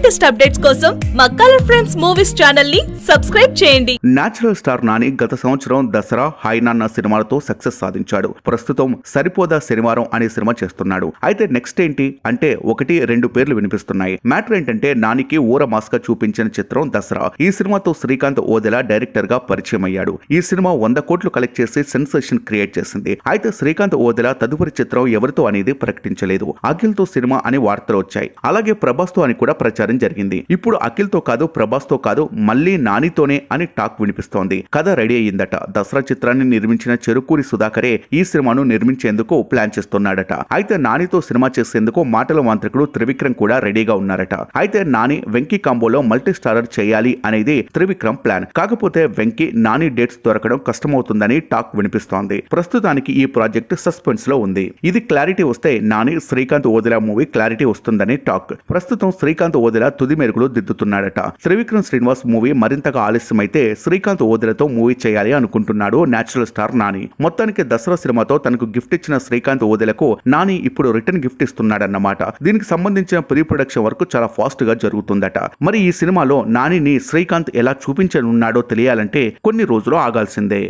Latest updates కోసం మా colour friends movies ఛానల్ని సబ్స్క్రైబ్ చేయండి. న్యాచురల్ స్టార్ నాని గత సంవత్సరం దసరా హాయ్ నాన్న సినిమాలతో సక్సెస్ సాధించాడు. ప్రస్తుతం సరిపోదా శనివారం అనే సినిమా చేస్తున్నాడు. అయితే నెక్స్ట్ ఏంటి? అంటే ఒకటి రెండు పేర్లు వినిపిస్తున్నాయి. మ్యాటర్ ఏంటంటే నానికి ఊర మాస్క చూపించిన చిత్రం దసరా. ఈ సినిమాతో శ్రీకాంత్ ఓదెలా డైరెక్టర్గా పరిచయం అయ్యాడు. ఈ సినిమా వంద కోట్లు కలెక్ట్ చేసి సెన్సేషన్ క్రియేట్ చేసింది. అయితే శ్రీకాంత్ ఓదెలా తదుపరి చిత్రం ఎవరితో అనేది ప్రకటించలేదు. అఖిల్తో సినిమా అని వార్తలు వచ్చాయి. అలాగే ప్రభాస్తో అని కూడా ప్రచారం జరిగింది. ఇప్పుడు అఖిల్తో కాదు ప్రభాస్తో కాదు మళ్ళీ నానితోనే అని టాక్ వినిపిస్తోంది. కథ రెడీ అయ్యిందట. దసరా చిత్రాన్ని నిర్మించిన చెరుకూరి సుధాకరే ఈ సినిమాను నిర్మించేందుకు ప్లాన్ చేస్తున్నాడట. అయితే నానితో సినిమా చేసేందుకు మాటల మాంత్రికుడు త్రివిక్రమ్ కూడా రెడీగా ఉన్నారట. అయితే నాని వెంకీ కాంబోలో మల్టీ స్టారర్ చేయాలి అనేది త్రివిక్రమ్ ప్లాన్. కాకపోతే వెంకీ నాని డేట్స్ దొరకడం కష్టమవుతుందని టాక్ వినిపిస్తోంది. ప్రస్తుతానికి ఈ ప్రాజెక్ట్ సస్పెన్స్లో ఉంది. ఇది క్లారిటీ వస్తే నాని శ్రీకాంత్ ఓదిలా మూవీ క్లారిటీ వస్తుందని టాక్. ప్రస్తుతం శ్రీకాంత్ ఓదెల తుది మెరుగులు దిద్దుతున్నాడట. త్రివిక్రమ్ శ్రీనివాస్ మూవీ మరింతగా ఆలస్యమైతే శ్రీకాంత్ ఓదెలతో మూవీ చేయాలి అనుకుంటున్నాడు నేచురల్ స్టార్ నాని. మొత్తానికి దసరా సినిమాతో తనకు గిఫ్ట్ ఇచ్చిన శ్రీకాంత్ ఓదెలకు నాని ఇప్పుడు రిటర్న్ గిఫ్ట్ ఇస్తున్నాడన్నమాట. దీనికి సంబంధించిన ప్రీ ప్రొడక్షన్ వరకు చాలా ఫాస్ట్గా జరుగుతుందట. మరి ఈ సినిమాలో నానిని శ్రీకాంత్ ఎలా చూపించనున్నాడో తెలియాలంటే కొన్ని రోజులు ఆగాల్సిందే.